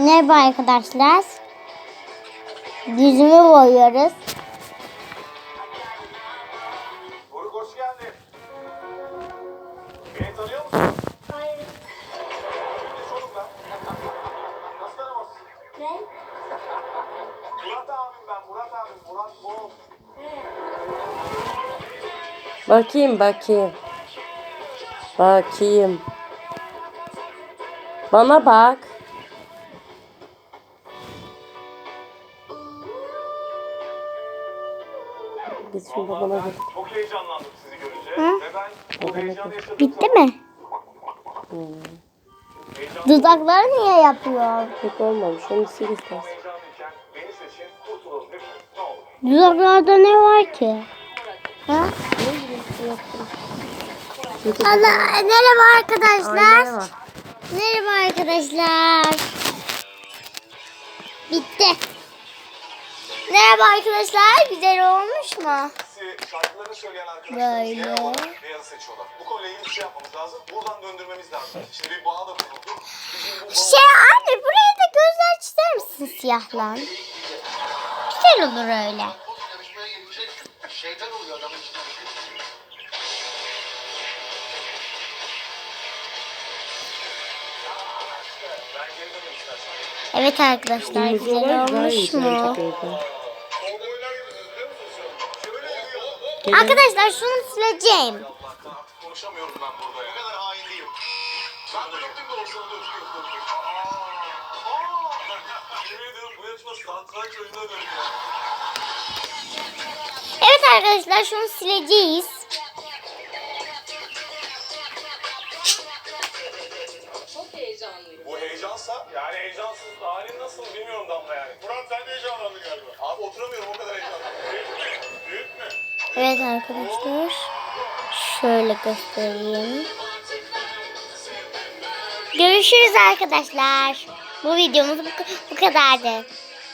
Merhaba arkadaşlar. Yüzümü boyuyoruz. Doruk hoş geldin. Beni tanıyor musun? Hayır. Kimmiş oğlum ben? Nasıl tanımazsın? Ne? Murat abim ben, Murat abim, Murat Bol. Bakayım bakayım. Bakayım. Bana bak. Git şimdi Vallahi bana ben bak. çok heyecanlandım sizi görünce. Hı? Ve ben bu heyecanı yaşadım. Bitti mi? Heyecan, Dudakları niye yapıyor? Pek olmamış. Onu sil istersen. Dudaklarda ne var ki? Ha? Allah, merhaba arkadaşlar. Merhaba arkadaşlar. Bitti. Merhaba arkadaşlar. Güzel olmuş mu? Size şarkılarını söyleyen arkadaşlarımız Böyle. genel olarak beyazı seçiyorlar. Bu konuyla ilgili bir şey yapmamız lazım. Buradan döndürmemiz lazım. Şimdi bir bağ da kuruldu. Bizim bu bağ... Şey anne buraya da gözler çizer misin siyahlan? Güzel olur öyle. şeytan oluyor adamın içinde. Evet arkadaşlar güzel olmuş mu? Yürüyor. Arkadaşlar şunu sileceğim. Konuşamıyorum ben burada ya. Ne kadar hain değilim. Ben de öptüm de olsa da! Yemin ediyorum bu yarışma satranç oyununa dönüyor. Evet arkadaşlar şunu sileceğiz. Çok heyecanlıyım. Bu heyecansa yani heyecansız halin nasıl bilmiyorum Damla yani. Murat sen de Evet arkadaşlar. Şöyle göstereyim. Görüşürüz arkadaşlar. Bu videomuz bu, bu kadardı.